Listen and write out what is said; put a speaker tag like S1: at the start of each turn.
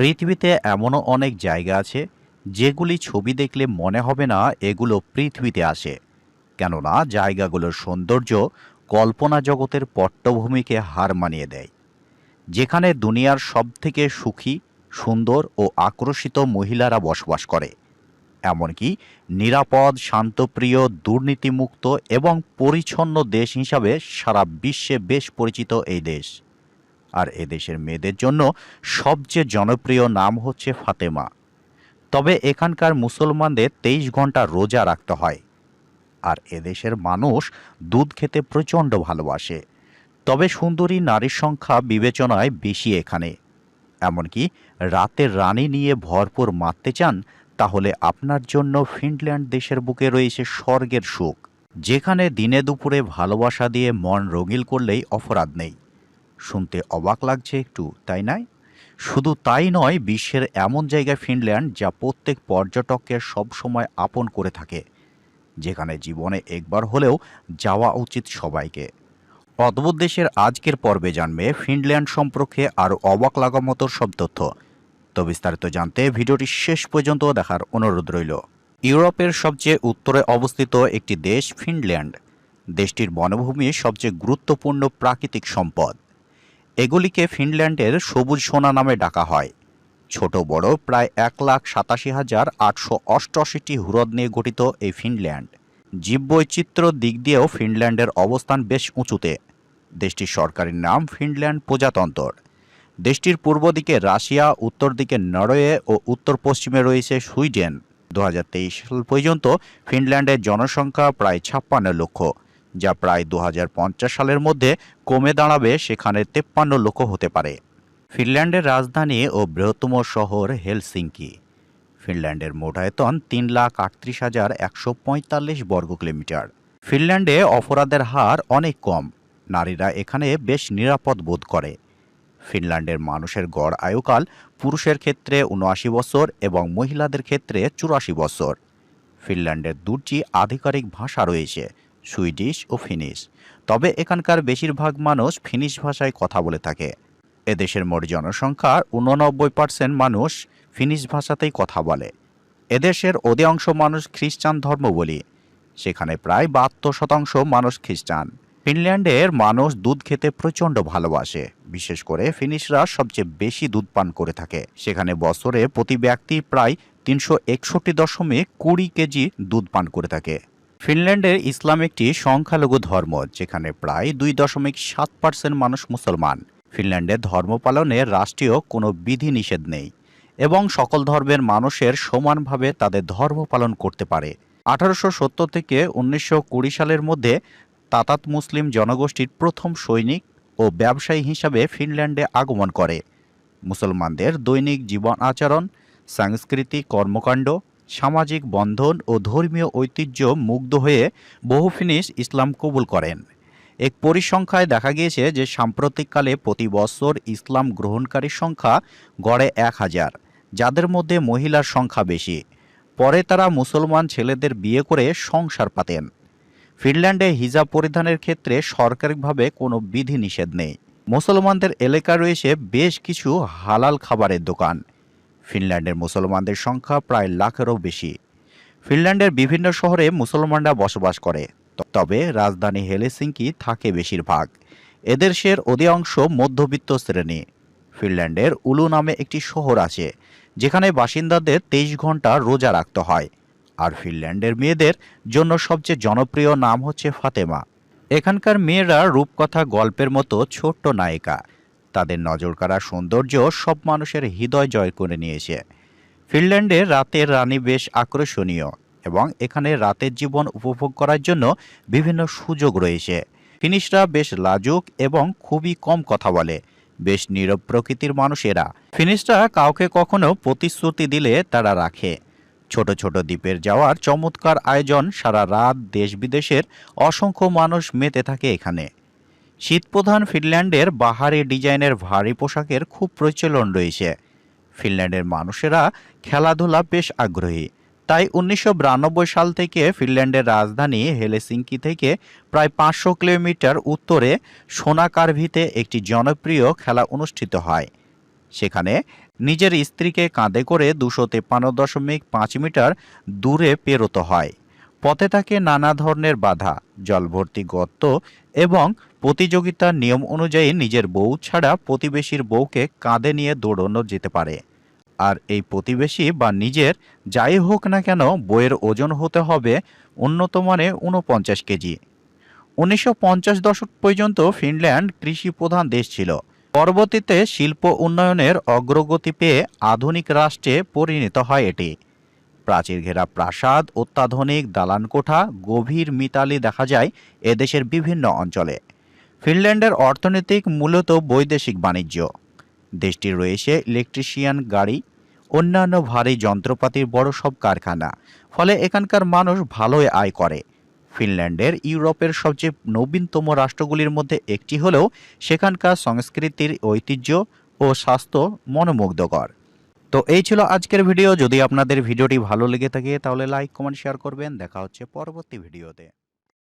S1: পৃথিবীতে এমনও অনেক জায়গা আছে যেগুলি ছবি দেখলে মনে হবে না এগুলো পৃথিবীতে আসে। কেননা জায়গাগুলোর সৌন্দর্য কল্পনা জগতের পট্টভূমিকে হার মানিয়ে দেয়। যেখানে দুনিয়ার সবথেকে সুখী, সুন্দর ও আকর্ষিত মহিলারা বসবাস করে। এমনকি নিরাপদ শান্তপ্রিয় দুর্নীতিমুক্ত এবং পরিচ্ছন্ন দেশ হিসাবে সারা বিশ্বে বেশ পরিচিত এই দেশ। আর এদেশের মেয়েদের জন্য সবচেয়ে জনপ্রিয় নাম হচ্ছে ফাতেমা। তবে এখানকার মুসলমানদের তেইশ ঘণ্টা রোজা রাখতে হয়। আর এদেশের মানুষ দুধ খেতে প্রচণ্ড ভালোবাসে। তবে সুন্দরী নারীর সংখ্যা বিবেচনায় বেশি এখানে। এমনকি রাতের রানী নিয়ে ভরপুর মারতে চান, তাহলে আপনার জন্য ফিনল্যান্ড দেশের বুকে রয়েছে স্বর্গের সুখ। যেখানে দিনে দুপুরে ভালোবাসা দিয়ে মন রঙিল করলেই অপরাধ নেই। শুনতে অবাক লাগছে একটু, তাই নয় শুধু তাই নয়, বিশ্বের এমন জায়গায় ফিনল্যান্ড যা প্রত্যেক পর্যটককে সবসময় আপন করে থাকে, যেখানে জীবনে একবার হলেও যাওয়া উচিত সবাইকে। অদ্ভুত দেশের আজকের পর্বে জানবে ফিনল্যান্ড সম্পর্কে আরও অবাক লাগা মতো সব তথ্য। তো বিস্তারিত জানতে ভিডিওটি শেষ পর্যন্ত দেখার অনুরোধ রইল। ইউরোপের সবচেয়ে উত্তরে অবস্থিত একটি দেশ ফিনল্যান্ড। দেশটির বনভূমি সবচেয়ে গুরুত্বপূর্ণ প্রাকৃতিক সম্পদ। এগুলিকে ফিনল্যান্ডের সবুজ সোনা নামে ডাকা হয়। ছোট বড় প্রায় এক লাখ সাতাশি হাজার আটশো অষ্টআশিটি হ্রদ নিয়ে গঠিত এই ফিনল্যান্ড। জীববৈচিত্র্য দিক দিয়েও ফিনল্যান্ডের অবস্থান বেশ উঁচুতে। দেশটির সরকারি নাম ফিনল্যান্ড প্রজাতন্ত্র। দেশটির পূর্ব দিকে রাশিয়া, উত্তর দিকে নরওয়ে ও উত্তর পশ্চিমে রয়েছে সুইডেন। দু হাজার তেইশ সাল পর্যন্ত ফিনল্যান্ডের জনসংখ্যা প্রায় ছাপ্পান্ন লক্ষ। যা প্রায় দু হাজার পঞ্চাশ সালের মধ্যে কমে দাঁড়াবে সেখানে তেপ্পান্ন লক্ষ হতে পারে। ফিনল্যান্ডের রাজধানী ও বৃহত্তম শহর হেলসিঙ্কি। ফিনল্যান্ডের মোট আয়তন তিন লাখ আটত্রিশ হাজার একশো পঁয়তাল্লিশ বর্গ কিলোমিটার। ফিনল্যান্ডে অপরাধের হার অনেক কম। নারীরা এখানে বেশ নিরাপদ বোধ করে। ফিনল্যান্ডের মানুষের গড় আয়ুকাল পুরুষের ক্ষেত্রে উনআশি বছর এবং মহিলাদের ক্ষেত্রে চুরাশি বছর। ফিনল্যান্ডের দুটি আধিকারিক ভাষা রয়েছে। সুইডিশ ও ফিনিশ। তবে এখানকার বেশিরভাগ মানুষ ফিনিশ ভাষায় কথা বলে থাকে। এদেশের মোট জনসংখ্যার উননব্বই পার্সেন্ট মানুষ ফিনিশ ভাষাতেই কথা বলে। এদেশের অধিকাংশ মানুষ খ্রিস্টান ধর্মবলী সেখানে প্রায় বাহাত্তর শতাংশ মানুষ খ্রিস্টান। ফিনল্যান্ডের মানুষ দুধ খেতে প্রচণ্ড ভালোবাসে। বিশেষ করে ফিনিশরা সবচেয়ে বেশি দুধ পান করে থাকে। সেখানে বছরে প্রতি ব্যক্তি প্রায় তিনশো একষট্টি দশমিক কুড়ি কেজি দুধ পান করে থাকে। ফিনল্যান্ডের ইসলাম একটি সংখ্যালঘু ধর্ম, যেখানে প্রায় দুই দশমিক সাত পার্সেন্ট মানুষ মুসলমান। ফিনল্যান্ডে ধর্ম পালনে রাষ্ট্রীয় কোনো বিধিনিষেধ নেই এবং সকল ধর্মের মানুষের সমানভাবে তাদের ধর্ম পালন করতে পারে। আঠারোশো সত্তর থেকে উনিশশো কুড়ি সালের মধ্যে তাতাত মুসলিম জনগোষ্ঠীর প্রথম সৈনিক ও ব্যবসায়ী হিসাবে ফিনল্যান্ডে আগমন করে। মুসলমানদের দৈনিক জীবন আচরণ, সাংস্কৃতিক কর্মকাণ্ড সামাজিক বন্ধন ও ধর্মীয় ঐতিহ্য মুগ্ধ হয়ে বহু ফিনিশ ইসলাম কবুল করেন। এক পরিসংখ্যায় দেখা গিয়েছে যে সাম্প্রতিককালে প্রতি বছর ইসলাম গ্রহণকারীর সংখ্যা গড়ে এক হাজার, যাদের মধ্যে মহিলার সংখ্যা বেশি। পরে তারা মুসলমান ছেলেদের বিয়ে করে সংসার পাতেন। ফিনল্যান্ডে হিজাব পরিধানের ক্ষেত্রে সরকারিভাবে কোনো বিধি নিষেধ নেই। মুসলমানদের এলাকা রয়েছে বেশ কিছু হালাল খাবারের দোকান। ফিনল্যান্ডের মুসলমানদের সংখ্যা প্রায় লাখেরও বেশি। ফিনল্যান্ডের বিভিন্ন শহরে মুসলমানরা বসবাস করে, তবে রাজধানী হেলেসিঙ্কি থাকে বেশিরভাগ। এদেশের অধিকাংশ মধ্যবিত্ত শ্রেণি। ফিনল্যান্ডের উলু নামে একটি শহর আছে, যেখানে বাসিন্দাদের তেইশ ঘণ্টা রোজা রাখতে হয়। আর ফিনল্যান্ডের মেয়েদের জন্য সবচেয়ে জনপ্রিয় নাম হচ্ছে ফাতেমা। এখানকার মেয়েরা রূপকথা, গল্পের মতো ছোট্ট নায়িকা। তাদের নজরকাড়া সৌন্দর্য সব মানুষের হৃদয় জয় করে নিয়েছে। ফিনল্যান্ডে রাতের রানী বেশ আকর্ষণীয় এবং এখানে রাতের জীবন উপভোগ করার জন্য বিভিন্ন সুযোগ রয়েছে। ফিনিশরা বেশ লাজুক এবং খুবই কম কথা বলে। বেশ নীরব প্রকৃতির মানুষেরা। ফিনিশরা কাউকে কখনো প্রতিশ্রুতি দিলে তারা রাখে। ছোট ছোট দ্বীপের যাওয়ার চমৎকার আয়োজন সারা রাত দেশ বিদেশের অসংখ্য মানুষ মেতে থাকে এখানে। শীতপ্রধান ফিনল্যান্ডের বাহারি ডিজাইনের ভারী পোশাকের খুব প্রচলন রয়েছে। ফিনল্যান্ডের মানুষেরা খেলাধুলা বেশ আগ্রহী। তাই উনিশশো বিরানব্বই সাল থেকে ফিনল্যান্ডের রাজধানী হেলেসিঙ্কি থেকে প্রায় পাঁচশো কিলোমিটার উত্তরে সোনাকারভিতে একটি জনপ্রিয় খেলা অনুষ্ঠিত হয়। সেখানে নিজের স্ত্রীকে কাঁধে করে দুশো তেপ্পান্ন দশমিক পাঁচ মিটার দূরে পেরোতে হয়। পথে থাকে নানা ধরনের বাধা, জলভর্তি গর্ত এবং প্রতিযোগিতার নিয়ম অনুযায়ী নিজের বউ ছাড়া প্রতিবেশীর বউকে কাঁধে নিয়ে দৌড়ানো যেতে পারে। আর এই প্রতিবেশী বা নিজের যাই হোক না কেন বইয়ের ওজন হতে হবে উন্নত মানে উনপঞ্চাশ কেজি। উনিশশো পঞ্চাশ দশক পর্যন্ত ফিনল্যান্ড কৃষি প্রধান দেশ ছিল। পরবর্তীতে শিল্প উন্নয়নের অগ্রগতি পেয়ে আধুনিক রাষ্ট্রে পরিণত হয় এটি। প্রাচীর ঘেরা প্রাসাদ, অত্যাধুনিক দালান কোঠা গভীর মিতালি দেখা যায় এদেশের বিভিন্ন অঞ্চলে। ফিনল্যান্ডের অর্থনৈতিক মূলত বৈদেশিক বাণিজ্য। দেশটির রয়েছে ইলেকট্রিশিয়ান গাড়ি, অন্যান্য ভারী যন্ত্রপাতির বড় সব কারখানা, ফলে এখানকার মানুষ ভালোই আয় করে। ফিনল্যান্ডের ইউরোপের সবচেয়ে নবীনতম রাষ্ট্রগুলির মধ্যে একটি হলেও সেখানকার সংস্কৃতির ঐতিহ্য ও স্বাস্থ্য মনোমুগ্ধকর। তো এই ছিল আজকের ভিডিও। যদি আপনাদের ভিডিওটি ভালো লেগে থাকে, তাহলে লাইক, কমেন্ট, শেয়ার করবেন। দেখা হচ্ছে পরবর্তী ভিডিওতে।